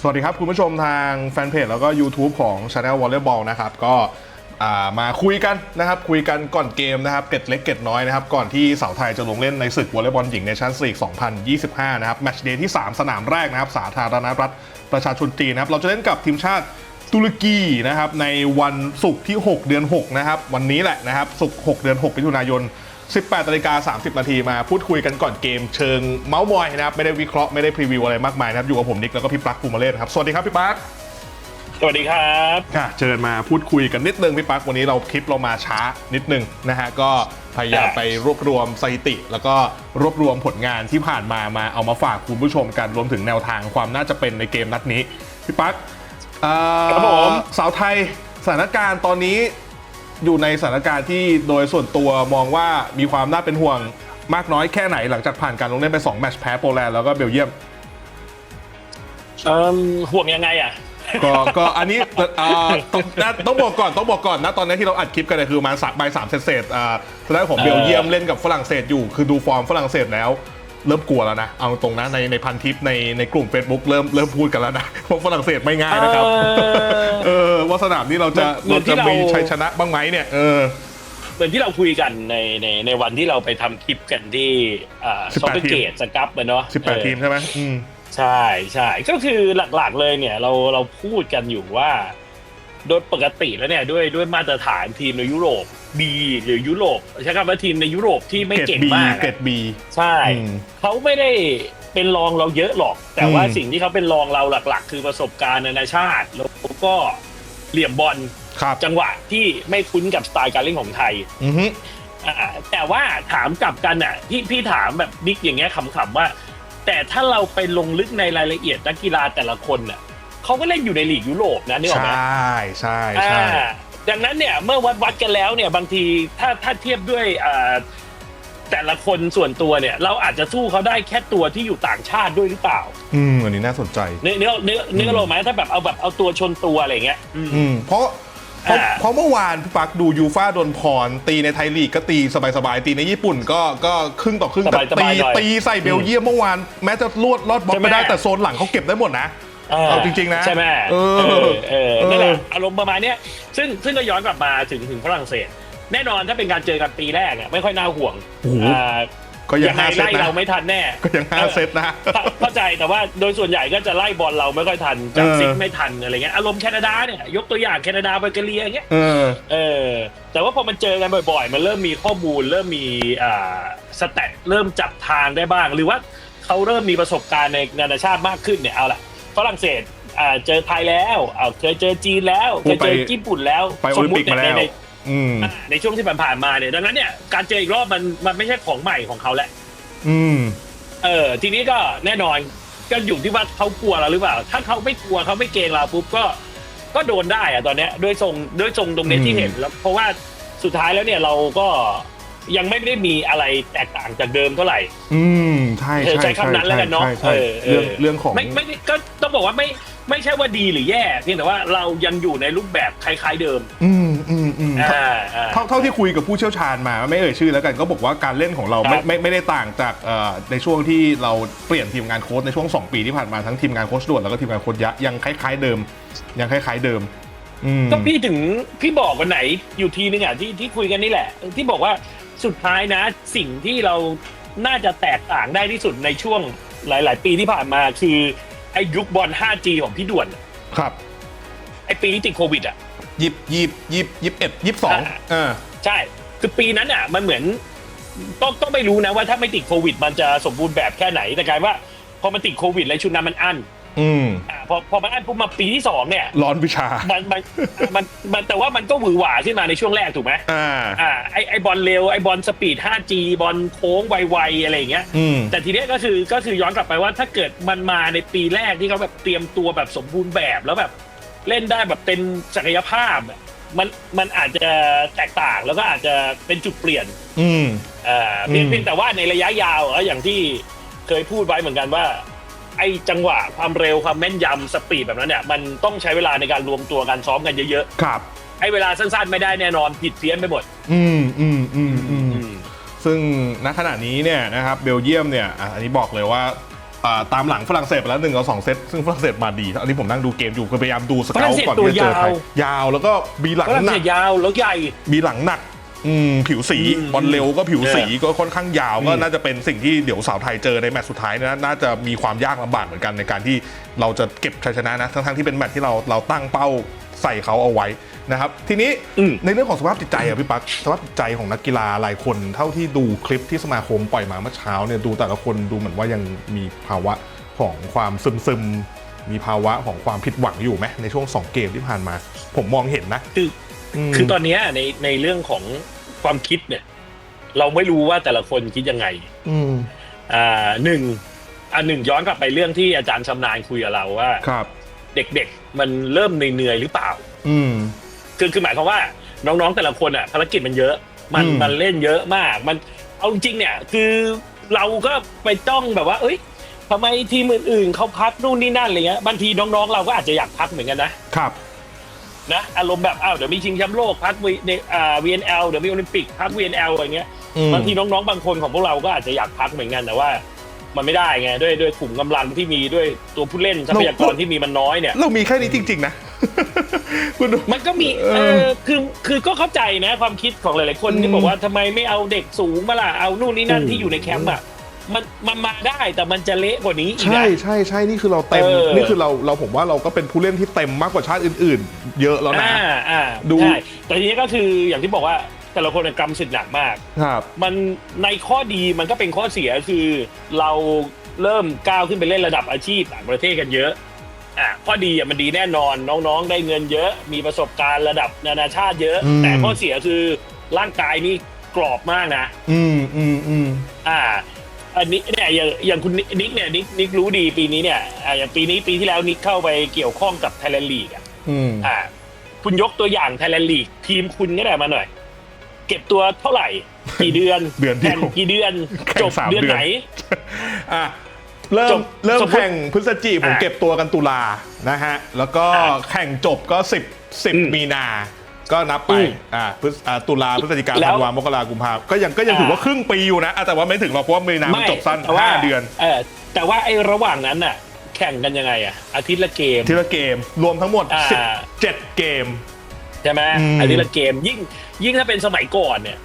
สวัสดีครับ คุณผู้ชมทางแฟนเพจแล้วก็ YouTube ของ Channel Volleyball นะครับ ก็อ่ามาคุยกันนะครับ คุยกันก่อนเกมนะครับ เกร็ดเล็กเกร็ดน้อยนะครับ ก่อนที่สาวไทยจะลงเล่นในศึกวอลเลย์บอลหญิงในชั้นลีก 2025 นะครับ แมตช์เดย์ที่ 3 สนามแรกนะครับ สาธารณรัฐประชาชนจีนนะครับ เราจะเล่นกับทีมชาติตุรกีนะครับ ในวันศุกร์ที่ 6 เดือน 6 นะครับ วันนี้แหละนะครับ ศุกร์ 6 เดือน 6มิถุนายน 18นาฬิกา30 นาทีมาพูดคุยกันก่อนเกมเชิงเมาส์มอยนะครับ ไม่ได้วิเคราะห์ไม่ได้พรีวิวอะไรมากมายนะครับ อยู่กับผมนิกแล้วก็พี่ปลั๊กภูมิเลศครับ สวัสดีครับ พี่ปลั๊กสวัสดีครับค่ะเชิญมาพูดคุยกันนิดนึงพี่ปลั๊กวันนี้เราคลิปเรามาช้านิดนึงนะฮะก็พยายามไปรวบรวมสถิติ แล้วก็รวบรวมผลงานที่ผ่านมามาเอามาฝากคุณผู้ชมกันรวมถึงแนวทางความน่าจะเป็นในเกมนัดนี้พี่ปลั๊กเอ่อครับผมสาวไทยสถานการณ์ตอนนี้ อยู่ในสถานการณ์ที่โดยส่วนตัวมองว่ามีความน่าเป็นห่วงมากน้อยแค่ไหนหลังจากผ่านการลงเล่นไป2แมตช์แพ้โปแลนด์แล้วก็เบลเยียมเอ่อห่วงยังไงอะก็ก็อันนี้เอ่อต้องนะต้องบอกก่อนต้องบอกก่อนนะตอนนี้ที่เราอัดคลิปกันเนี่ยคือประมาณสักใบสามเศษๆอ่าทางด้านของเออเบลเยียมเล่นกับฝรั่งเศสอยู่ คือดูฟอร์มฝรั่งเศสแล้ว เริ่มกลัวแล้วนะ เอาตรงนะในในพันทิปในในกลุ่ม Facebook เริ่มเริ่มพูดกันแล้วนะว่าฝรั่งเศสไม่ง่ายนะครับเออเออว่าสนามนี้เราจะเหมืเราอนที่จะเรามีชัยชนะบ้างไหมเนี่ยเออ เหมือนที่เราคุยกันในในในวันที่เราไปทำคลิปกันที่อ่า18ซอฟต์เกตสกับเนาะ18 ทีมใช่ไหมอืม ใช่ใช่ก็คือหลักๆเลยเนี่ยเราเราพูดกันอยู่ว่า โดยปกติแล้วเนี่ยด้วยด้วยมาตรฐานทีมในยุโรปบีหรือยุโรปใช้คำว่าทีมในยุโรปที่ไม่เกรดเก่งบีมากเกรอะดบีใช่อืมเขาไม่ได้เป็นรองเราเยอะหรอก แต่ว่าอืมสิ่งที่เขาเป็นรองเราหลัก ๆ คือประสบการณ์นานาชาติแล้วก็เหลี่ยมบอลครับจังหวะที่ไม่คุ้นกับสไตล์การเล่นของไทยอือฮึอ่าแต่ว่าถามกลับกันอะพี่พี่ถามแบบนิกอย่างเงี้ยขำๆว่า แต่ถ้าเราไปลงลึกในรายละเอียดนักกีฬาแต่ละคนอะ เขาก็เล่นอยู่ในลีกยุโรปนะนี่หรอกใชไหม่ใช่ใช่อ่าดังนั้นเนี่ยเมื่อวัดวัดกันแล้วเนี่ยบางทีถ้าถ้าเทียบด้วยอ่าแต่ละคนส่วนตัวเนี่ย เราอาจจะสู้เขาได้แค่ตัวที่อยู่ต่างชาติด้วยหรือเปล่า อืมอันนี้น่าสนใจ เนื้อเนื้อเนื้อเนื้อโลไหมถ้าแบบเอาแบบเอาตัวชนตัวอะไรเงี้ยอืม อืมเพราะเพราะอ่า เพราะเมื่อวานพี่ปักดูยูฟ่าโดนพร ตีในไทยลีกก็ตีสบายๆ ตีในญี่ปุ่นก็ก็ครึ่งต่อครึ่งแต่สบาตียๆหน่อยตีใส่เบลเยียมเมื่อวานแม้จะลวดลอดบล็อกใช่ไหม ไม่ได้แต่โซนหลังเขาเก็บได้หมดนะ เอาจริงๆนะใช่ไหมเออเออเออนั่นแหเอละออารมณ์ประมาณเนี้ยซึ่งซึ่งก็ย้อนกลับมาถึงถึงฝรั่งเศส แน่นอนถ้าเป็นการเจอกันปีแรกอะไม่ค่อยน่าห่วงโอ้โหอ่าก็ยังยังไงห้าเซตไล่นะเราไม่ทันแน่ ก็ยังห้าเซตนะเข้าเข้าใจแต่ว่าโดยส่วนใหญ่ก็จะไล่บอลเราไม่ค่อยทันจับเออซิกไม่ทันอะไรเงี้ยอารมณ์แคนาดาเนี่ยยกตัวอย่างแคนาดาเบเกเรียอย่างเงี้ยเออเออแต่ว่าพอมันเจอกันบ่อยๆ มันเริ่มมีข้อมูล เริ่มมีอ่าสแตทเริ่มจับทางได้บ้าง หรือว่าเขาเริ่มมีประสบการณ์ในนานาชาติมากขึ้นเนี่ยเอาละ ฝรั่งเศสอ่าเจอไทยแล้วเอาเคยเจอจีนแล้วเคยเจอไปญี่ปุ่นแล้วไปโอลิมปิกมาแล้วในอืมในในช่วงที่ผ่านๆมาเนี่ยดังนั้นเนี่ยการเจออีกรอบมันมันไม่ใช่ของใหม่ของเขาแล้วอืม เออทีนี้ก็แน่นอนก็อยู่ที่ว่าเขากลัวเราหรือเปล่า ถ้าเขาไม่กลัวเขาไม่เกรงเราปุ๊บก็ก็โดนได้อะตอนเนี้ยด้วยทรงด้วยทรงตรงเนี้ยอืมที่เห็นแล้วเพราะว่าสุดท้ายแล้วเนี่ยเราก็ ยังไม่ได้มีอะไรแตกต่างจากเดิมเท่าไหร่ อืมใช่เออใช่ใช้คำนั้นแล้วกันเนาะใช่ใช่เออเอเรื่องอ เรื่องของ ไม่ไม่ได้ก็ต้องบอกว่าไม่ไม่ใช่ว่าดีหรือแย่เพียงแต่ว่าเรายังอยู่ในรูปแบบคล้ายๆเดิมอืมอืมอืมอ่าอ่า เท่าเท่าที่คุยกับผู้เชี่ยวชาญมาไม่เอ่ยชื่อแล้วกันก็บอกว่าการเล่นของเราไม่ครับ ไม่ไม่ได้ต่างจากเอ่อในช่วงที่เราเปลี่ยนทีมงานโค้ชในช่วง 2 ปีที่ผ่านมาทั้งทีมงานโค้ชด่วนแล้วก็ทีมงานโค้ชยะยังคล้ายๆเดิม ยังคล้ายๆเดิมอืมก็พี่ถึงพี่บอกวันไหนอยู่ทีนึงอะที่ที่คุยกันนี่แหละ ที่บอกว่า สุดท้ายนะ สิ่งที่เราน่าจะแตกต่างได้ที่สุดในช่วงหลาย ๆ ปีที่ผ่านมาคือไอ้ยุคบอล 5G ของพี่ด่วนครับไอ้ปีที่ติดโควิดอะ ยิบยิบยิบยิบเอ็ดยิบสองอ่าอ่าใช่ คือปีนั้นอะ มันเหมือนก็ก็ไม่รู้นะว่าถ้าไม่ติดโควิด มันจะสมบูรณ์แบบแค่ไหน แต่กลายว่า พอมันติดโควิดแล้วชุดนั้นมันอั้น อืมอ่าพอพอมันอั้นปุ๊บมาปีที่สองเนี่ย ร้อนวิชา มันมันมันมันแต่ว่ามันก็หวือหวาขึ้นมาในช่วงแรกถูกไหมอ่า อ่าไอไอบอลเร็วไอบอลสปีด 5G บอลโค้งไวๆอะไรอย่างเงี้ย อืม แต่ทีเนี้ยก็คือก็คือย้อนกลับไปว่าถ้าเกิดมันมาในปีแรกที่เขาแบบเตรียมตัวแบบสมบูรณ์แบบแล้วแบบเล่นได้แบบเต็มศักยภาพอะมันมันอาจจะแตกต่างแล้วก็อาจจะเป็นจุดเปลี่ยนอืมอ่าเพียงอืม เพียงแต่ว่าในระยะยาวอะอย่างที่เคยพูดไว้เหมือนกันว่า ไอ้จังหวะความเร็วความแม่นยำสปีดแบบนั้นเนี่ยมันต้องใช้เวลาในการรวมตัวกันซ้อมกันเยอะครับ ๆไอ้เวลาสั้นๆไม่ได้แน่นอนผิดเพี้ยนไปหมดอืมอืมอืมอืมอืม ซึ่งณขณะนี้เนี่ยนะครับเบลเยียมเนี่ยอะอันนี้บอกเลยว่าอ่าตามหลังฝรั่งเศสไปแล้วหนึ่งกับสองเซตซึ่งฝรั่งเศสมาดี อันนี้ผมนั่งดูเกมอยู่คือพยายามดูสฝเกรั่ลงเศสก่อนที่จะเจอใครตัวยาว ยาวแล้วก็มีหลังฝรั่งหนัเศกสยาวแล้วใหญ่ มีหลังหนัก อืมผิวสีอืมบอลเร็วก็ผิวสีเออก็ค่อนข้างยาวก็อืมน่าจะเป็นสิ่งที่เดี๋ยวสาวไทยเจอในแมตช์สุดท้ายนะน่าจะมีความยากลำบากเหมือนกันในการที่เราจะเก็บชัยชนะนะทั้งๆที่เป็นแมตช์ที่เราเราตั้งเป้าใส่เขาเอาไว้นะครับ ทีนี้อืมในเรื่องของสภาพจิตใจอะพี่ปั๊กสภาพจิตใจของนักกีฬาหลายคนเท่าที่ดูคลิปที่สมาคมปล่อยมาเมื่อเช้าเนี่ยดูแต่ละคนดูเหมือนว่ายังมีภาวะของความซึมซึมๆมีภาวะของความผิดหวังอยู่ไหมในช่วงสองเกมที่ผ่านมา ผมมองเห็นนะคือมคือตอนเนี้ยในในเรื่องของ ความคิดเนี่ย เราไม่รู้ว่าแต่ละคนคิดยังไง อืมอ่าหนึ่งอ่าหนึ่งย้อนกลับไปเรื่องที่อาจารย์ชำนาญคุยกับเราว่า ครับ เด็กๆมันเริ่มเหนื่อยๆหรือเปล่า อืม คือคือหมายความว่าน้องๆแต่ละคนอะภารกิจมันเยอะ มันอืม มันเล่นเยอะมาก มันเอาจริงๆเนี่ย คือเราก็ไปจ้องแบบว่า เอ้ยทำไมทีมอื่นๆเขาพักนู่นนี่นั่นอะไรเงี้ยบางทีน้องๆเราก็อาจจะอยากพักเหมือนกันนะครับ นะอารมณ์แบบอ้าวเดี๋ยวมีชิงแชมป์โลกพักวีในอ่า VNL เดี๋ยวมีโอลิมปิกพัก VNL อะไรเงี้ยอืม บางทีน้องๆบางคนของพวกเราก็อาจจะอยากพักเหมือนกันแต่ว่า มันไม่ได้ไงด้วยด้วยกลุ่มกำลังที่มีด้วยตัวผู้เล่นทรัพยากรที่มีมันน้อยเนี่ย เรามีแค่นี้จริง ๆ นะ คุณดู มันก็มีเออเออคือคือก็เข้าใจนะความคิดของหลายๆคนอืที่มบอกว่าทำไมไม่เอาเด็กสูงมาล่ะเอานู่นนี่นั่นโอ้ที่อยู่ในแคมป์อะ มันมันมาได้แต่มันจะเละกว่านี้อีกใช่นะ ใช่ใช่นี่คือเราเต็มเออ นี่คือเราเราผมว่าเราก็เป็นผู้เล่นที่เต็มมากกว่าชาติอื่น ๆ เยอะแล้วนะ อ่าอ่าดู ใช่แต่ทีนี้ก็คืออย่างที่บอกว่าแต่ละคนเนี่ยกำสิทธิ์หนักมาก ครับ มันในข้อดีมันก็เป็นข้อเสียคือเราเริ่มก้าวขึ้นไปเล่นระดับอาชีพต่างประเทศกันเยอะอะข้อดีอะมันดีแน่นอนน้องๆ ได้เงินเยอะ มีประสบการณ์ระดับนานาชาติเยอะ อืม แต่ข้อเสียคือร่างกายนี่กรอบมากนะ อืมอืมอืมอ่า อันนี้เนี่ยอย่างอย่างคุณนิกเนี่ยนิกนิกรู้ดีปีนี้เนี่ยอ่าอย่างปีนี้ปีที่แล้วนิกเข้าไปเกี่ยวข้องกับไทยแลนด์ลีกอะอืมอ่า คุณยกตัวอย่างไทยแลนด์ลีกทีมคุณก็ได้มาหน่อย เก็บตัวเท่าไหร่ กี่เดือนเดือนเดียว แข่งกี่เดือนแข่งจบสามเดือนเดือนไหน อะเริ่จมบเริ่มสมมุติแข่งพฤศจิผมอะเก็บตัวกันตุลานะฮะ แล้วก็อะแข่งจบก็สิบสิบอืมมีนา ก็นับไปอืมอ่าพฤศอ่าตุลาพฤศจิกาแล้ธัวนวามกรากุมภาก็ยังก็ยังอะถือว่าครึ่งปีอยู่นะอะแต่ว่าไม่ถึงหรอกเพราะว่ามีนามันจบสั้นแต่ว่ห้าเดือน เออแต่ว่าไอ้ระหว่างนั้นน่ะ แข่งกันยังไงอะอาทิตย์ละเกม ทีละเกมรวมทั้งหมด อ่า 17 เกม ใช่ไหมอืม อาทิตย์ละเกมยิ่งยิ่งถ้าเป็นสมัยก่อนเนี่ย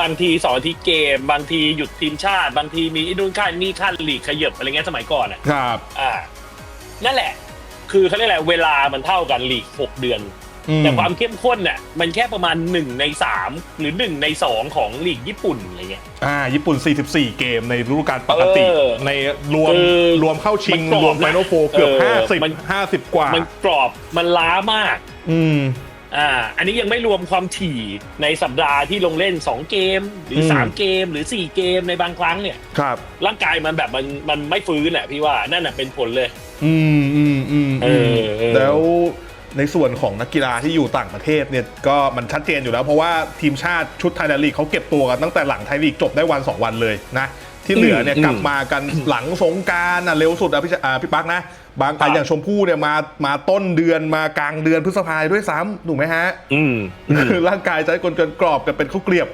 บางทีสองอาทิตย์เกม บางทีหยุดทีมชาติ บางทีมีไอ้นู่นขั้นนี่ขั้นลีกขยับอะไรเงี้ยสมัยก่อนอะครับ อ่า นั่นแหละ คือเขาเรียกอะไร เวลามันเท่ากันลีกหกเดือน อืม แต่ความเข้มข้นเนี่ยมันแค่ประมาณหนึ่งในสามหรือหนึ่งในสองของลีกญี่ปุ่นอะไรเงี้ย อ่า ญี่ปุ่น 44 เกมในฤดูกาลปกติ เออในรวมคือรวมเข้าชิง มันกรอบรวมไฟนอลโฟเกือบ เออมัน 50 50 กว่า มันกรอบมันล้ามาก อืม อ่า อันนี้ยังไม่รวมความถี่ในสัปดาห์ที่ลงเล่น 2 เกม หรือม3 เกมหรือ 4 เกมในบางครั้งเนี่ย ครับ ร่างกายมันแบบมันมันไม่ฟื้นอะพี่ว่านั่นน่ะเป็นผลเลย อืมอืมอืมเออเออ แล้ว ในส่วนของนักกีฬาที่อยู่ต่างประเทศเนี่ยก็มันชัดเจนอยู่แล้ว เพราะว่าทีมชาติชุดไทยแลนด์ลีกเขาเก็บตัวกันตั้งแต่หลังไทยลีกจบได้วัน 2 วันเลยนะที่เหลือเนี่ยอืมกลับมากันหลังสงกรารอะเร็วสุดอะพี่ชอ่าพี่ปักนะ บางครัอันบอย่างชมพู่เนี่ยมามาต้นเดือนมากลางเดือนพฤษภาด้วยซ้ำถูกไหมฮะอืมคือร่างกายจะให้กลเกินกรอบกันเป็นข้าวเกลียบ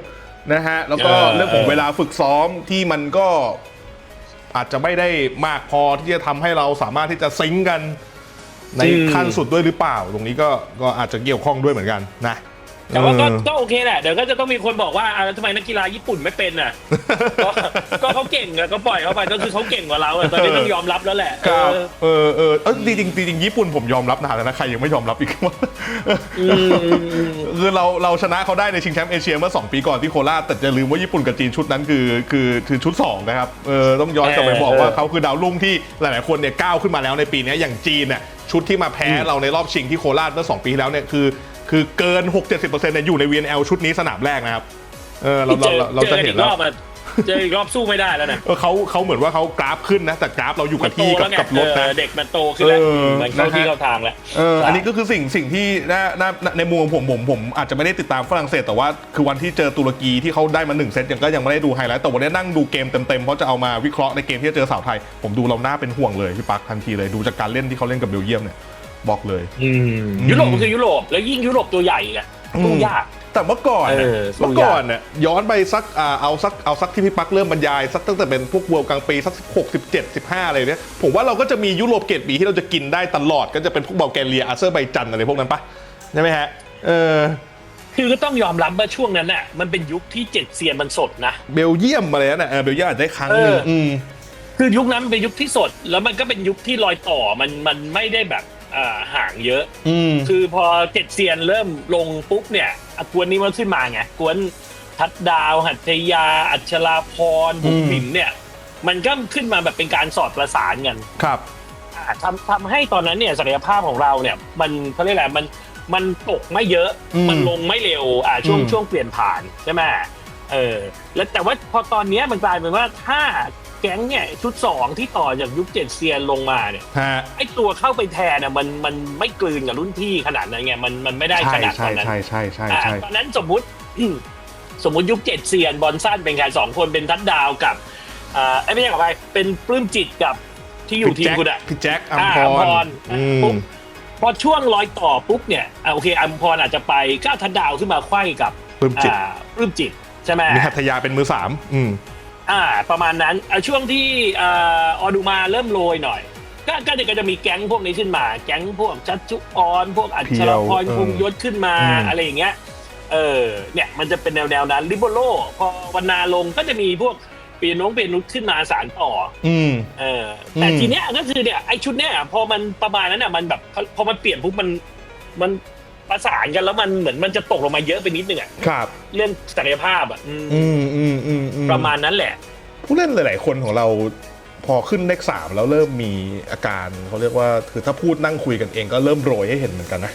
นะฮะ แล้วก็เออเรื่องของเออเวลาฝึกซ้อมที่มันก็อาจจะไม่ได้มากพอที่จะทำให้เราสามารถที่จะซิงก์กัน ในขั้นสุดด้วยหรือเปล่า ตรงนี้ก็ก็อาจจะเกี่ยวข้องด้วยเหมือนกันนะ แต่ว่าก็เออ ก็โอเคแหละเดี๋ยวก็จะต้องมีคนบอกว่าอ่าแล้วทำไมนักกีฬาญี่ปุ่นไม่เป็นอะก็ก็เขาเก่งอะก็ปล่อยเขาไปก็คือเขาเก่งกว่าเราอะตอนนี้ต้องยอมรับแล้วแหละครับเออ เออเออเออจริงๆจริงๆญี่ปุ่นผมยอมรับนานแล้วนะใครยังไม่ยอมรับอีกว่าอืมคือเราเราชนะเขาได้ในชิงแชมป์เอเชียเมื่อ 2 ปีก่อนที่โคราชแต่จะลืมว่าญี่ปุ่นกับจีนชุดนั้นคือคือคือชุด 2 นะครับเออต้องย้อนกลับไปบอกว่าเขาคือดาวรุ่งที่หลายๆคนเนี่ยก้าวขึ้นมาแล้วในปีนี้อย่างจีนเนี่ยชุดที่มาแพ้เราในรอบชิงที่โคราชเมื่อ 2 ปีที่แล้วเนี่ยคือ คือเกิน 6-70%เนี่ยอยู่ใน VNL ชุดนี้สนามแรกนะครับ เออเราเจเราอเราเราเจจะอเห็อีนกแล้รวอบอะเจออีกรอบสู้ไม่ได้แล้วนะเออเขาเขาเหมือนว่าเขากราฟขึ้นนะ แต่กราฟเราอยู่มักับนโตที่กับแล้วไงกับรถเอนะอเด็กมันโตขึ้นแล้วเออมันเข้านะฮะที่เข้าทางแล้ว เอออันนี้ก็คือสิ่งสิ่งที่น่าน่าในมุมของผมผมผมอาจจะไม่ได้ติดตามฝรั่งเศส แต่ว่าคือวันที่เจอตุรกีที่เขาได้มาหนึ่งเซตยังก็ยังไม่ได้ดูไฮไลท์แต่วันนี้นั่งดูเกมเต็มๆเพราะจะเอามาวิเคราะห์ในเกมที่จะเจอสาวไทย ผมดูเราหน้าเป็นห่วงเลยพี่ปักทันทีเลยดูจากการเล่นที่เขาเล่นกับเบลเยียมเนี่ย บอกเลยยุโรปมันคือยุโรปแล้วยิ่งยุโรปตัวใหญ่อะอืมตู้ยาก แต่เมื่อก่อนเนี่ยเออสู้ยาก เมื่อก่อนเนี่ยย้อนไปสักอ่าเอาสักเอาสักที่พี่ปักเริ่มบรรยายสักตั้งแต่เป็นพวกเวิลด์กลางปีสัก16 17 15อะไรเนี่ยผมว่าเราก็จะมียุโรปเกรดบีที่เราจะกินได้ตลอดก็จะเป็นพวกบัลแกเรียอาเซอร์ไบจันอะไรพวกนั้นปะใช่ไหมฮะเออคือก็ต้องยอมรับว่าช่วงนั้นน่ะมันเป็นยุคที่เจ็ดเซียนมันสดนะ เบลเยียมอะไรนั่นน่ะเออเบลเยียมอาจจะได้ครั้งหนึงเอออือื ม คือยุคนั้นมันเป็นยุคที่สด แล้วมันก็เป็นยุคที่รอยต่อมันมันไม่ได้แบบอ่า ห่างเยอะ อืม คือพอเจ็ดเซียนเริ่มลงปุ๊บเนี่ยอะกวนนี้มันขึ้นมาไงกวนทัดดาว หัตถยา อัชราพรบุ๋มบิ๋มเนี่ย มันก็ขึ้นมาแบบเป็นการสอดประสานกัน ครับ อ่าทำทำให้ตอนนั้นเนี่ยศักยภาพของเราเนี่ยมันเขาเรียกอะไรมันมันตกไม่เยอะ อืมมันลงไม่เร็วอ่าช่วงอืม ช่วงเปลี่ยนผ่านใช่ไหมเออแล้วแต่ว่าพอตอนเนี้ยมันกลายเป็นว่าถ้า แก๊งเนี่ยชุดสองที่ต่อจากยุคเจ็ดเซียนลงมาเนี่ยฮะ ไอตัวเข้าไปแทนน่ะมันมันไม่กลืนกับรุ่นพี่ขนาดนั้นไงมันมันไม่ได้ขใช่นาดตใช่อนนั้นใช่ใช่ใช่อ่าใช่ ตอนนั้นสมมุติสมมุติยุคเจ็ดเซียนบอลสั้นเป็นใครสองคนเป็นทัดดาวกับอ่าไอ้ยไม่ใช่กับใครเป็นปลื้มจิตกับที่อยู่ทีมคุณอะ พี่แจ็คอัมอ่าพอัมพรรอืปุ๊มบพอช่วงรอยต่อปุ๊บเนี่ยอ่าโอเคอัมพรอาจจะไปก้าวทัดดาวขึ้นมาไขว้กับปลื้มจิต อ่าปลื้มจิตใช่ไหม มีหัตถยาเป็นมือสามอืม อ่าประมาณนั้นอ่าช่วงที่อ่าออดูมาเริ่มโรยหน่อย ก็ก็จะก็จะมีแก๊งพวกนี้ขึ้นมา แก๊งพวกชัดจุออนพวกอัจฉรพรเพียวคงยศขึ้นมาอืม อะไรอย่างเงี้ยเออเนี่ยมันจะเป็นแนวแนวๆนั้นลิโบโลพอวันนาลงก็จะมีพวกเปียโนงเปียนุชขึ้นมาสารต่อ อืม เออแต่อืม ทีเนี้ยก็คือเนี่ยไอชุดเนี้ยพอมันประมาณนั้นอะมันแบบพอมันเปลี่ยนปุ๊บมันมัน ประสานกันแล้วมันเหมือนมันจะตกลงมาเยอะไปนิดนึงอะครับ เรื่องศักยภาพอะอืมอืมอืมอืมอืมประมาณนั้นแหละ ผู้เล่นหลาย ๆ คนของเราพอขึ้นเลขสามแล้วเริ่มมีอาการเขาเรียกว่าคือถ้าพูดนั่งคุยกันเองก็เริ่มโรยให้เห็นเหมือนกันนะ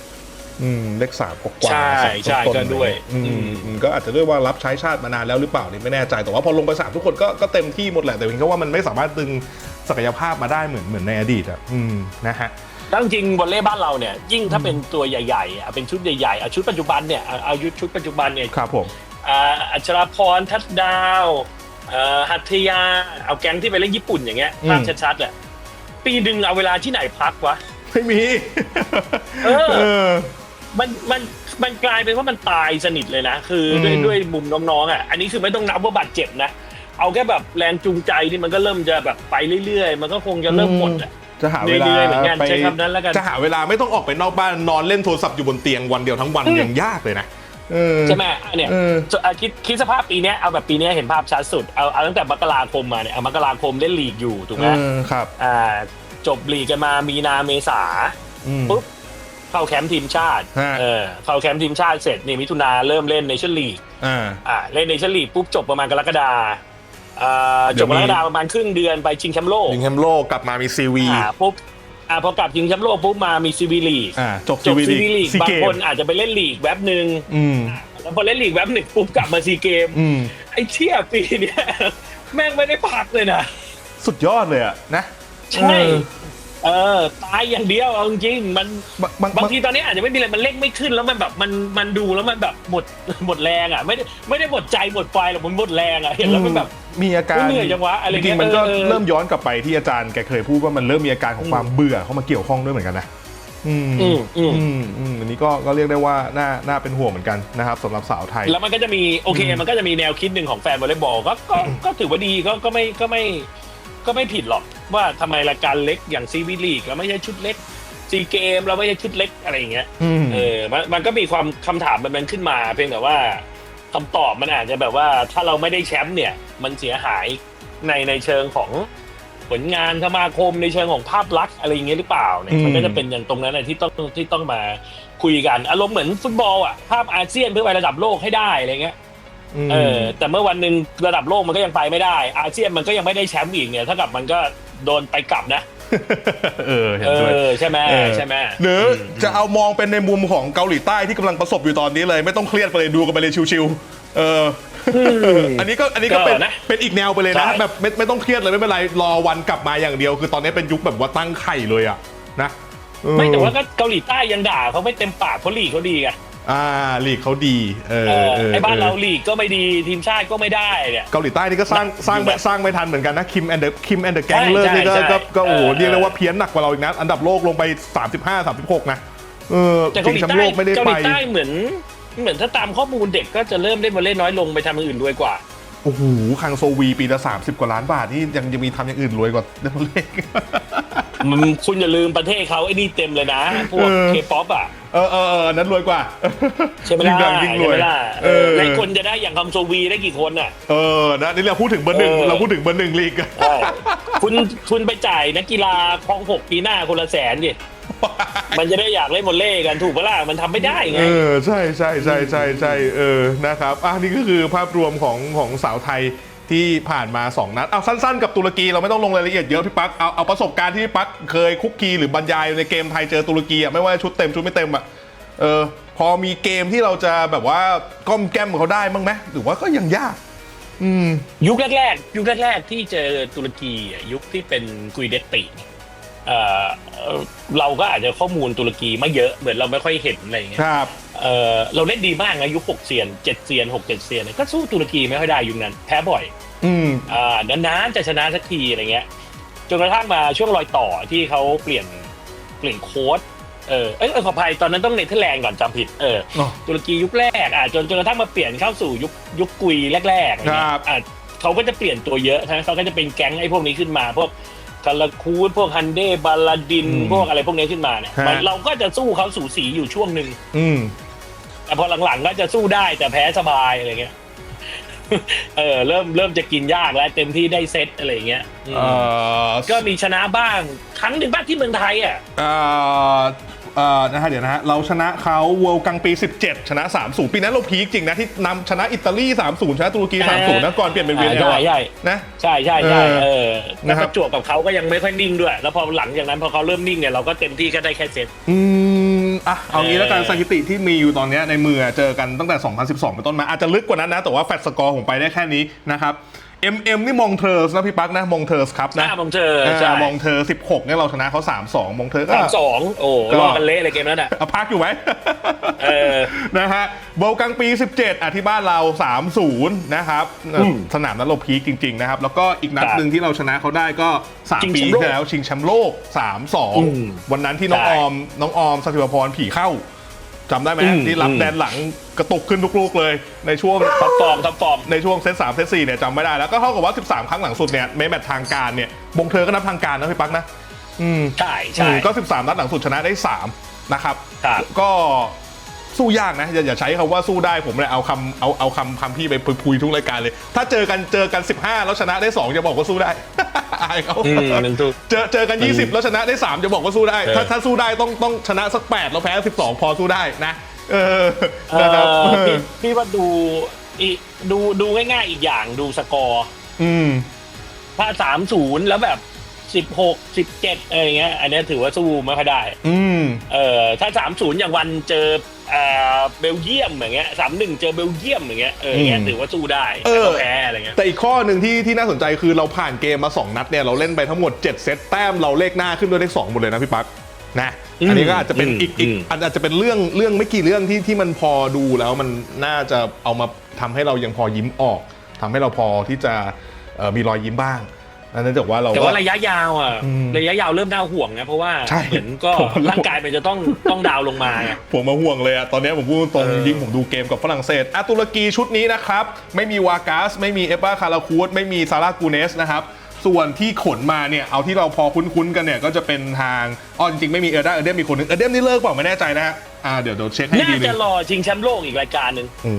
อืมเลขสามกว่าๆใช่สามใช่ต้นๆก็ด้วยอืมอืม อืมก็อาจจะด้วยว่ารับใช้ชาติมานานแล้วหรือเปล่านี่ไม่แน่ใจแต่ว่าพอลงไปสามทุกคนก็ก็เต็มที่หมดแหละแต่เพียงแค่ว่ามันไม่สามารถดึงศักยภาพมาได้เหมือนเหมือนในอดีตอะอืมนะฮะ แล้วจริงๆวอลเล่บ้านเราเนี่ยยิ่งถ้าเป็นตัวใหญ่ๆอะเป็นชุดใหญ่ๆอะชุดปัจจุบันเนี่ยอะเอายุดชุดปัจจุบันเนี่ยครับผมอ่าอัชราพรทัดดาวเอ่อหัตถยาเอาแก๊งที่ไปเล่นญี่ปุ่นอย่างเงี้ยภาพชัดๆอะปีหนึ่งเอาเวลาที่ไหนพักวะ ไม่มีเออ เออ มันมันมันกลายเป็นว่ามันตายสนิทเลยนะ คือด้วยอืม ด้วยมุมน้องๆอะอันนี้คือไม่ต้องนับว่าบาดเจ็บนะ เอาแค่แบบแรงจูงใจนี่มันก็เริ่มจะแบบไปเรื่อยๆ มันก็คงจะเริ่มหมดอะ จะหาเวลาเหนื่อยๆเหมือนกันไปใช้คำนั้นแล้วกันจะหาเวลาไม่ต้องออกไปนอกบ้านนอนเล่นโทรศัพท์อยู่บนเตียงวันเดียวทั้งวันอืมยังยากเลยนะเออใช่ไหมอะเนี่ยเออจะอะคิดคิดสภาพปีเนี้ยเอาแบบปีเนี้ยเห็นภาพชัดสุดเอาเอาตั้งแต่มกราคมมาเนี่ยเอามกราคมเล่นลีกอยู่ถูกไหมเออครับอ่าจบลีกกันมามีนาเมษาอืมปุ๊บเข้าแคมป์ทีมชาติฮะเออเข้าแคมป์ทีมชาติเสร็จนี่มิถุนาเริ่มเล่นในชั่นลีกอ่าอ่าเล่นในชั่นลีกปุ๊บจบประมาณกรกฎา อ่าเดี๋จยบวกมีรกฎาประมาณครึ่งเดือนไปชิงแชมป์โลกยิงแชมป์โลกกลับมามีซีวีอ่าปุ๊บอ่าพอกลับชิงแชมป์โลกปุ๊บมามีซีบีลีกอ่าจบจซีบวีซีบีลีกซีบางเกมคนอาจจะไปเล่นลีกแวบหนึ่งอืม แล้วพอเล่นลีกแวบหนึ่งปุ๊บกลับมาซีเกม อืม ไอ้เชี่ยปีเนี้ยแม่งไม่ได้พักเลยนะ สุดยอดเลยอะนะ ใช่ เออ ตายอย่างเดียวเอาจริงๆมันบางบางบางบางทีตอนนี้อาจจะไม่มีอะไรมันเล่งไม่ขึ้นแล้วมันแบบมันมันดูแล้วมันแบบหมดหมดแรงอะ ไม่ได้ไม่ได้หมดใจหมดไฟหรอกมันหมดแรงอะเห็นแล้วมันแบบ มีอาการเหนื่อยจังวะอะไรจเงี้ริยงๆมันก็เออเริ่มย้อนกลับไปที่อาจารย์แกเคยพูดว่ามันเริ่มมีอาการของความเบื่อเข้ามาเกี่ยวข้องด้วยเหมือนกันนะอืมอืมอืมอืมอืมอันนี้ก็ก็เรียกได้ว่าน่าน่าเป็นห่วงเหมือนกันนะครับสำหรับสาวไทย แล้วมันก็จะมีโอเคอืมมันก็จะมีแนวคิดหนึ่งของแฟนวอลเลย์บอลก็ก็ก็ถือว่าดีก็ก็ไม่ก็ไม่ก็ไม่ผิดหรอกว่าทำไมรายการเล็กอย่างซีวีลีกเราไม่ใช่ชุดเล็กซีเกมเราไม่ใช่ชุดเล็กอะไรอย่างเงี้ยอืมเออมันมันก็มีความคำถามแบบนั้นขึ้นมา เพียงแต่ว่า คำตอบมันอาจจะแบบว่าถ้าเราไม่ได้แชมป์เนี่ย มันเสียหายในในเชิงของผลงานสมาคมในเชิงของภาพลักษณ์อะไรอย่างเงี้ยหรือเปล่าเนี่ยอืมมันก็จะเป็นอย่างตรงนั้นนะที่ต้องที่ต้องมาคุยกันอารมณ์เหมือนฟุตบอลอะภาพอาเซียนเพื่อไประดับโลกให้ได้อะไรเงี้ยมเออแต่เมื่อวันหนึ่งระดับโลกมันก็ยังไปไม่ได้ อาเซียนมันก็ยังไม่ได้แชมป์อีกเนี่ยถ้ากับมันก็โดนไปกลับนะ เออเห็นเอด้วย อใช่ไหมเออใช่ไหม หรืออมจะเอามองเป็นในมุมของเกาหลีใต้ที่กำลังประสบอยู่ตอนนี้เลย ไม่ต้องเครียดไปเลยดูกันไปเลยชิวๆเออออันนี้ก็อันนี้ก็เป็นก็นะเป็นอีกแนวไปเลยนะใช่ แบบไม่ไม่ต้องเครียดเลยไม่เป็นไรรอวันกลับมาอย่างเดียว คือตอนนี้เป็นยุคแบบว่าตั้งไข่เลยอะนะเออไม่แต่ว่าก็เกาหลีใต้ยังด่าเขาไม่เต็มปากเพราะลีกเขาดีไง อ่าลีกเขาดีเออเออเออไอ้บ้านเราออลีกก็ไม่ดีทีมชาติก็ไม่ได้เนี่ย เกาหลีใต้นี่ก็สร้างสร้างอยู่แบบสร้างไม่ทันเหมือนกันนะคิมแอนเดอร์คิมแอนเดอร์แกงใช่เลอร์ใช่นี่ก็ใช่ก็ก็โอ้โหเออ เรียกได้ว่าเพี้ยนหนักกว่าเราอีกนะ อันดับโลกลงไป 35 36 นะเออแต่ชิเกางหลีแชมป์ใต้โลกไม่ได้เกาหไป ลีใต้เหมือน เหมือนถ้าตามข้อมูลเด็กก็จะเริ่มเล่นวอลเลย์น้อยลงไปทำอย่างอื่นรวยกว่า โอ้โหคังโซวีปีละ30กว่าล้านบาทนี่ยังยังมีทำอย่างอื่นรวยกว่าเล่นเลขมันคุณอย่าลืมประเทศเขาไอ้นี่เต็มเลยนะ พวกเออ เคป๊อปอะ เออเออเออนั้นรวยกว่าใช่ไหมยิ่งดัล่ะงยิ่งรใช่วไหยมล่ะเออและคนจะได้อย่างคำโซวีได้กี่คนอะ เออนะนี่เราพูดถึงเบอร์หนึ่งเออ เราพูดถึงเบอร์หนึ่งลีก ใช่ คุณคุณไปจ่ายนักกีฬาคลองหกปีหน้าคนละแสนดิ มันจะได้อยากเล่นวอลเลย์กันถูกปะล่ะมันทำไม่ได้ไงเออใช่ใช่ใช่ใช่ใช่เออนะครับอะนี่ก็คือภาพรวมของของสาวไทยที่ผ่านมา 2 นัด เอาสั้นๆ กับตุรกีเราไม่ต้องลงรายละเอียดเยอะพี่ปักเอาเอาประสบการณ์ที่พี่ปักเคยคุกคีหรือบรรยายในเกมไทยเจอตุรกีอะไม่ว่าชุดเต็มชุดไม่เต็มอะเออพอมีเกมที่เราจะแบบว่าก้อมแก้มเขาได้บ้างไหมหรือว่าก็ยังยากอืมยุคแรกๆยุคแรกๆที่เจอตุรกีอะยุคที่เป็นกุยเดตติ เอ่อเอ่อเราก็อาจจะข้อมูลตุรกีไม่เยอะเหมือนเราไม่ค่อยเห็นอะไรอย่างเงี้คยรับเออเราเล่นดีมากนะยุคหกเซียนเจ็ดเซียนหกเจ็ดเซียนเนี่ยก็สู้ตุรกีไม่ค่อยได้ยุคนั้นแพ้บ่อย อืมอ่านานๆจะชนะสักทีอะไรเงี้ยจนกระทั่งมาช่วงรอยต่อที่เขาเปลี่ยนเปลี่ยนโค้ดเออเอยเอยขออภัยตอนนั้นต้องเนเธอร์แลนด์ก่อนจำผิดเอออ๋อตุรกียุคแรกอะจนจนกระทั่งมาเปลี่ยนเข้าสู่ยุคยุคกุยแรกๆอะไรเงี้ครัยบอะเขาก็จะเปลี่ยนตัวเยอะนะเขาก็จะเป็นแก๊งไอ้พวกนี้ขึ้นมาพวก คาราคูดพวกฮันเดบาลาดิน อืมพวกอะไรพวกนี้ขึ้นมาเนี่ยฮะ มันเราก็จะสู้เขาสูสีอยู่ช่วงหนึ่ง อืม แต่พอหลังๆก็จะสู้ได้แต่แพ้สบายอะไรเงี้ย เออเริ่มเริ่มจะกินยากแล้วเต็มที่ได้เซตอะไรเงี้ยอืมเอ่อก็มีชนะบ้าง ครั้งหนึ่งบ้างที่เมืองไทยอะ เอ่อ เอ่อนะฮะเดี๋ยวนะฮะเราชนะเขาเวิลด์กลางปี 17 ชนะ 3-0 ปีนั้นเราพีคจริงนะที่นำชนะอิตาลี 3-0 ชนะตุรกี 3-0 นะก่อนเปลี่ยนเป็นเวียนใช่ใช่นะ ใช่ใช่ใช่เออเออแล้วนะครับประจวบกับเขาก็ยังไม่ค่อยนิ่งด้วย แล้วพอหลังจากนั้นพอเขาเริ่มนิ่งเนี่ยเราก็เต็มที่ก็ได้แค่เซตอืมอะเอางี้แล้วกันเออสถิติที่มีอยู่ตอนเนี้ยในมือเจอกันตั้งแต่ 2012 เป็นต้นมาอาจจะลึกกว่านั้นนะแต่ว่าแฟตสกอร์ผมไปได้แค่นี้นะครับ MM นี่มองเทอร์สนะพี่ปั๊กนะมองเทอร์สครับหน้านะมองเธอใช่อ่ามองเทอร์16เนี่ยเราชนะเขา3-2มองเทอร์ก็สามสองโอ้ก็รอกันเละเลยเกมนั้นอะเอาพักอยู่ไหมเออนะฮะโบว์กลางปี 17อะที่บ้านเรา 3-0 นะครับเอ่ออมสนามนั้นเราพีคจริง ๆ นะครับ แล้วก็อีกนัดครับหนึ่งที่เราชนะเขาได้ก็ชิง3ปีแชมป์โลกที่แล้วชิงแชมป์โลกอืม3-2 วันนั้นที่น้องใช่ออมน้องออมสถิตพรผีเข้า จำได้ไหมอืมที่รับอืม แดนหลังกระตุกขึ้นทุกลูกเลย ในช่วงท็อปฟอร์มท็อปฟอร์ม ในช่วงเซต3เซต4เนี่ยจำไม่ได้แล้วก็เท่ากับว่า 13 ครั้งหลังสุดเนี่ยเมแมตช์ทางการเนี่ยบงเธอก็นับทางการนะพี่ปั๊กนะ อืมใช่อืใช่ มก็ 13 นัดหลังสุดชนะได้ 3 นะครับ ครับ ก็ สู้ยากนะ อย่าอย่าใช้คำว่าสู้ได้ผมเลยเอาคำเอาเอาคำคำพี่ไปพุยทุกรายการเลย ถ้าเจอกันเจอกัน 15 แล้วชนะได้2จะบอกว่าสู้ได้อายเขาอืมมันถูกเจอเจอกัน 20 แล้วชนะได้ 3 จะบอกว่าสู้ได้ เออ ถ้าถ้าสู้ได้ต้องต้องชนะสัก 8 แล้วแพ้ 12 พอสู้ได้นะ เออเอนะครับอพี่พี่ว่าดูอีดูดูง่ายๆอีกอย่างดูสกอร์ อืม ถ้าสามศูนย์แล้วแบบ สิบหกสิบเจ็ดอะไรเงี้ย อันเนี้ยถือว่าสู้ไม่ค่อยได้ อืมเออถ้าสามศูนย์อย่างวันเจอเอ่อเบลเยียมอย่างเงี้ยสามหนึ่งเจอเบลเยียมอย่างเงี้ยเอออย่างเงี้ยอืมถือว่าสู้ได้เอแต่อก็แพ้อะไรเงี้ยแต่อีกข้อหนึ่งที่ที่น่าสนใจคือเราผ่านเกมมา 2 นัดเนี่ยเราเล่นไปทั้งหมด 7 เซตแต้มเราเลขหน้าขึ้นด้วยเลข2หมดเลยนะพี่ปั๊กนะอันนี้ก็อาจจะเป็นอืมอีกอีกอืมอาจจะเป็นเรื่องเรื่องไม่กี่เรื่องที่ที่มันพอดูแล้วมันน่าจะเอามาทำให้เรายังพอยิ้มออกทำให้เราพอที่จะเอ่อมีรอยยิ้มบ้าง อันนั้นจากว่าเราแต่ก็ว่าระยะยาวอะอืมระยะยาวเริ่มน่าห่วงนะเพราะว่าใช่เหมือนก็ผมว่า ร่างกายมันจะต้องต้องดาวน์ลงมาไง ผมมาห่วงเลยอะตอนนี้ผมพูดตรงเออๆยิ่งผมดูเกมกับฝรั่งเศสอะตุรกีชุดนี้นะครับ ไม่มีวากาส ไม่มีเอปาคาราคูดไม่มีซาร่ากูเนสนะครับ ส่วนที่ขนมาเนี่ย เอาที่เราพอคุ้นๆกันเนี่ย ก็จะเป็นทางอ๋อจริงๆไม่มีเออร์ด้าเออร์เดมมีคนหนึงเออร์เดมนี่เลิกเปล่าไม่แน่ใจนะฮะอ่าเดี๋ยวเดี๋ยวเช็คให้น่าดีนึจะงรอชิงแชมป์โลกอีกรายการหนึ่ง โอ้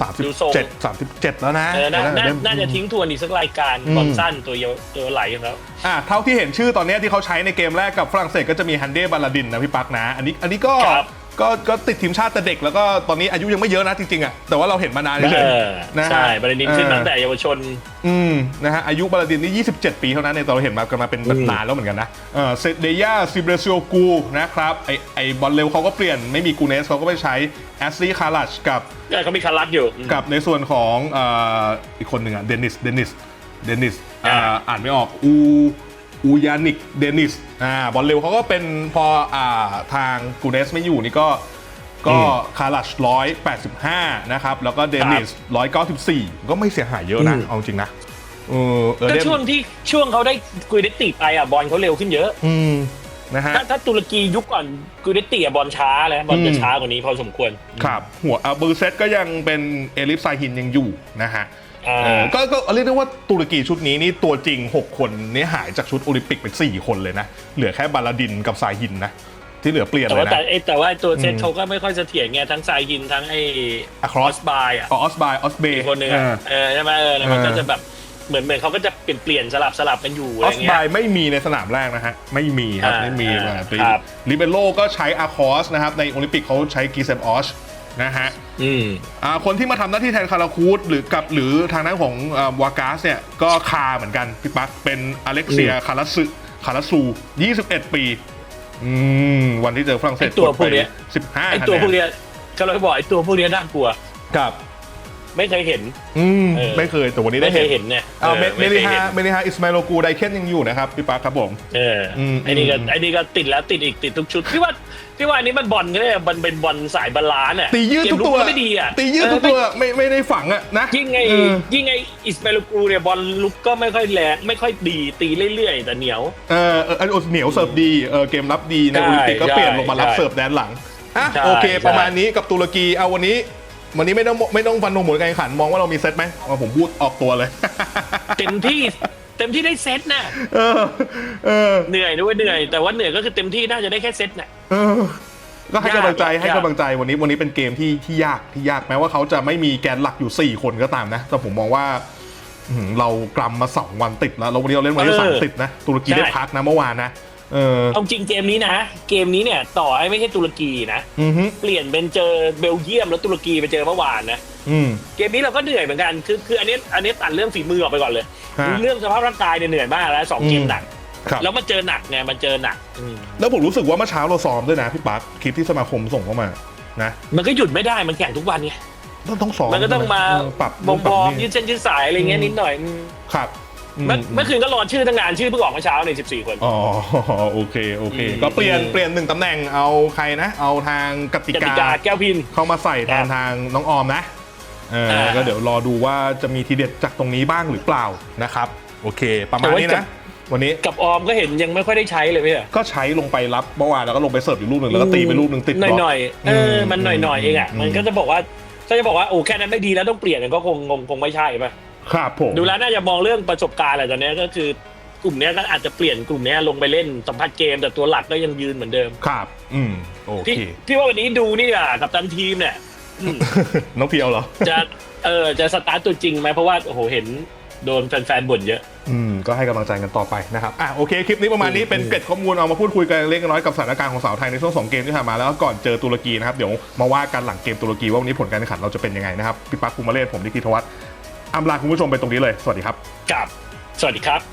สามสิบดูทรง เจ็ดสามสิบเจ็ดแล้วนะเออน่าเออร์น่าเดม น่าจะทิ้งทวนอีกสักรายการอืมบอลสั้นตัวเยอะตัวไหลของเขาอะเท่าที่เห็นชื่อตอนเนี้ยที่เขาใช้ในเกมแรกกับฝรั่งเศสก็จะมีฮันเด บาลาดินนะพี่ปักนะ อันนี้อันนี้ก็ครับ ก็ก็ติดทีมชาติแต่เด็กแล้วก็ตอนนี้อายุยังไม่เยอะนะจริงๆอะแต่ว่าเราเห็นมานานเอเฉยอๆนะฮะ ใช่ประเด็นนี้ขึ้นเออตั้งแต่เยาวชน อืมนะฮะอายุบาลาดินนี่ 27 ปีเท่านั้นเองแต่เราเห็นมากันมาเป็นอืมนานแล้วเหมือนกันนะเออเซเดียซิเบรซิโอกูนะครับไอไอบอลเร็วเขาก็เปลี่ยนไม่มีกูเนสเขาก็ไปใช้แอสลีคารัชกับเออเขามีคารัตอยู่ กับในส่วนของเอ่ออีกคนหนึ่งอะเดนิสเดนิสเดนิสอ่า อ่าอ่านไม่ออกอู อูยานิกเดนิสอ่าบอลเร็วเขาก็เป็นพออ่าทางกูเนสไม่อยู่นี่ก็ก็คารัชร้อยแปดสิบห้านะครับ แล้วก็เดนิสร้อยเก้าสิบสี่ก็ไม่เสียหายเยอะนะอืมเอาจริงนะเออเออก็เดมช่วงที่ช่วงเขาได้กุยเดติไปอะบอลเขาเร็วขึ้นเยอะ อืมนะฮะถ้าถ้าตุรกียุคก่อนกูได้เตี่ยบอลช้าเลยบอลจะอืมช้ากว่านี้พอสมควร ครับ หัวอาบูเซตก็ยังเป็นเอลิฟไซฮินยังอยู่นะฮะอ่าเออ ก็ก็เรียกได้ว่าตุรกีชุดนี้นี่ตัวจริง 6 คนนี่หายจากชุดโอลิมปิกเป็น4คนเลยนะ เหลือแค่บาลาดินกับซาฮินนะ ที่เหลือเปลี่ยนแต่เลยว่านะแต่ไอ้แต่ว่าไอ้ตัวเซตอืมเขาก็ไม่ค่อยเสถียรไงทั้งไซฮินทั้งไอ้ Across บายอะออสบายออสเบอีย์กคนหนึงออะเออใช่ไหมเออแล้วมันเออก็จะแบบเหมือนเหมือนเขาก็จะเปลี่ยนเปลี่ยนสลับสลับกันอยู่อะอไรอสเงี้บายยไม่มีในสนามแรกนะฮะ ไม่มีครับอ่าไม่มีอ่าอ่าครับลิเบโรก็ใช้อาคอสนะครับในโอลิมปิกเขาใช้กีเซมออชนะฮะ อืมอ่าคนที่มาทำหน้าที่แทนคาราคูดหรือกับหรือทางด้านของอ่าวากาสเนี่ยก็คาเหมือนกันพี่ปั๊กเป็นอเล็กเซียอืมคาราสึคาราซู 21 ปีอืมวันที่เจอฝรั่งเศสไอ้ตัวพวกเนี้ยสิบห้าไอ้ตัวพวกเนี้ยก็เลยบอกไอ้ตัวพวกเนี้ยน่ากลัว ครับ ไม่เคยเห็น อืมเออ ไม่เคยแต่วันนี้ไม่ได้เคเห็ยนเห็นเนี่ยอ่าเมออเมไคลิยฮาห็นเมลิฮาอิสมาโลกูไดเคนยังอยู่นะครับพี่ปั๊กครับผม เอออมไอ้นี่ก็อืม ไอ้นี่ก็ติดแล้วติดอีกติดทุกชุดพี่ว่าพี่ว่าอันนี้มันบอลก็ได้มันเป็นบอลสายบาลานซ์อะตียืดทุกตัวเมลุก็ไม่ดีอะตียืดทุกเออตัวไม่ไม่ได้ฝังอะนะยิ่งไงเออยิ่งไงอิสมาลูกรูเนี่ยบอลลุกก็ไม่ค่อยแรงไม่ค่อยดีตีเรื่อยๆ แต่เหนียว เออเอออันโอเหนียวเสิร์ฟดีเออเกมรับดีในใช่โอลิมปิกก็ใช่เปลี่ยนลงมารับใช่เสิร์ฟแดนหลังอะใช่โอเคใช่ประมาณนี้กับตุรกีเอาวันนี้ วันนี้ไม่ต้องไม่ต้องฟันธงหมดการแข่งขันมองว่าเรามีเซตไหมเอาผมพูดออกตัวเลย เต็มที่เต็มที่ได้เซตน่ะเออ เออ เหนื่อยด้วยเหนื่อย แต่ว่าเหนื่อยก็คือเต็มที่น่าจะได้แค่เซตน่ะ เออ ก็ให้กำลังใจยากให้กำลังใจวันนี้วันนี้เป็นเกมที่ที่ยากที่ยากแม้ว่าเขาจะไม่มีแกนหลักอยู่ 4 คนก็ตามนะ แต่ผมมองว่าอื้อหือเรากรำมาสองวันติดแล้วแล้ววันนี้เราเล่นวันที่สามติดนะตุรกีได้พักนะเมื่อวานนะ เออเอาจริงเกมนี้นะ เกมนี้เนี่ยต่อให้ไม่ใช่ตุรกีนะ อือฮึเปลี่ยนเป็นเจอเบลเยียมแล้วตุรกีไปเจอเมื่อวานนะ อืม เกมนี้เราก็เหนื่อยเหมือนกัน คือคืออันนี้อันนี้ตัดเรื่องฝีมือออกไปก่อนเลย ฮะเรื่องสภาพร่างกายเนี่ยเหนื่อยมากแล้วสองเกมอืม หนัก ครับ แล้วมาเจอหนักไงมันเจอหนักอืมแล้วผมรู้สึกว่าเมื่อเช้าเราซ้อมด้วยนะพี่ปั๊กคลิปที่สมาคมส่งเข้ามา นะมันก็หยุดไม่ได้มันแข่งทุกวันไง ต้องต้องซ้อมมันก็ต้องมาเออปรับบอมปบรัอมนี่ยืดเส้นยืดสายอะไรเงี้ยอืมนิดหน่อยอืมครับอื เมื่อเมื่อคืนก็รอชื่อตั้งนานชื่อเพิ่งออกเมื่อเช้าใน14 คน อ๋อโอเคโอเคอืมก็เปลี่ยนอืมเปลี่ยนหนึ่งตำแหน่งเอาใครนะ เอาทางกติกติกากาแก้วพินเข้ามาใส่แทนครับทางน้องออมนะเอออ่าก็เดี๋ยวรอดูว่าจะมีทีเด็ดจากตรงนี้บ้างหรือเปล่านะครับ โอเค ประมาณนี้แต่ว่านะวันนี้กับออมก็เห็นยังไม่ค่อยได้ใช้เลยพี่อะก็ใช้ลงไปรับเมื่อวานแล้วก็ลงไปเสิร์ฟอีกลูกหนึ่งแล้วก็ตีไปลูกหนึ่งติดหน่อยบหล็น่อกอยๆเออมันหน่อยหน่อยๆเองอะอืมมันก็จะบอกว่าถ้าจะบอกว่าโอ้แค่นั้นไม่ดีแล้วต้องเปลี่ยนก็คงคงคงไม่ใช่ป่ะ ครับผมดูแล้วน่าจะมองเรื่องประสบการณ์อะไรตอนเนี้ยก็คือกลุ่มเนี้ยก็อาจจะเปลี่ยนกลุ่มเนี้ยลงไปเล่นสัมผัสเกม แต่ตัวหลักก็ยังยืนเหมือนเดิมครับ อืมโอพี่เคพี่ว่าวันนี้ดูนี่อะกับตันทีมเนี่ยอืม น้องเพียวเหรอ จะเออจะสตาร์ตตัวจริงไหมเพราะว่าโอ้โหเห็นโดนแฟนๆบ่นเยอะ อืมก็ให้กำลังใจกันต่อไปนะครับอะโอเคคลิปนี้ประมาณนี้เป็นเกร็ดข้อมูลเอามาพูดคุยกันเล็กน้อยกับสถานการณ์ของสาวไทยในช่วงสองเกมที่ผ่านมาแล้วก็ก่อนเจอตุรกีนะครับเดี๋ยวมาว่ากันหลังเกมตุรกีว่าวันนี้ผลการแข่งขันเราจะเป็นยังไงนะครับพี่ปั๊กภูมิมาเลศผมดิกิทวัฒน์ อำลาคุณผู้ชมไปตรงนี้เลย สวัสดีครับกับสวัสดีครับ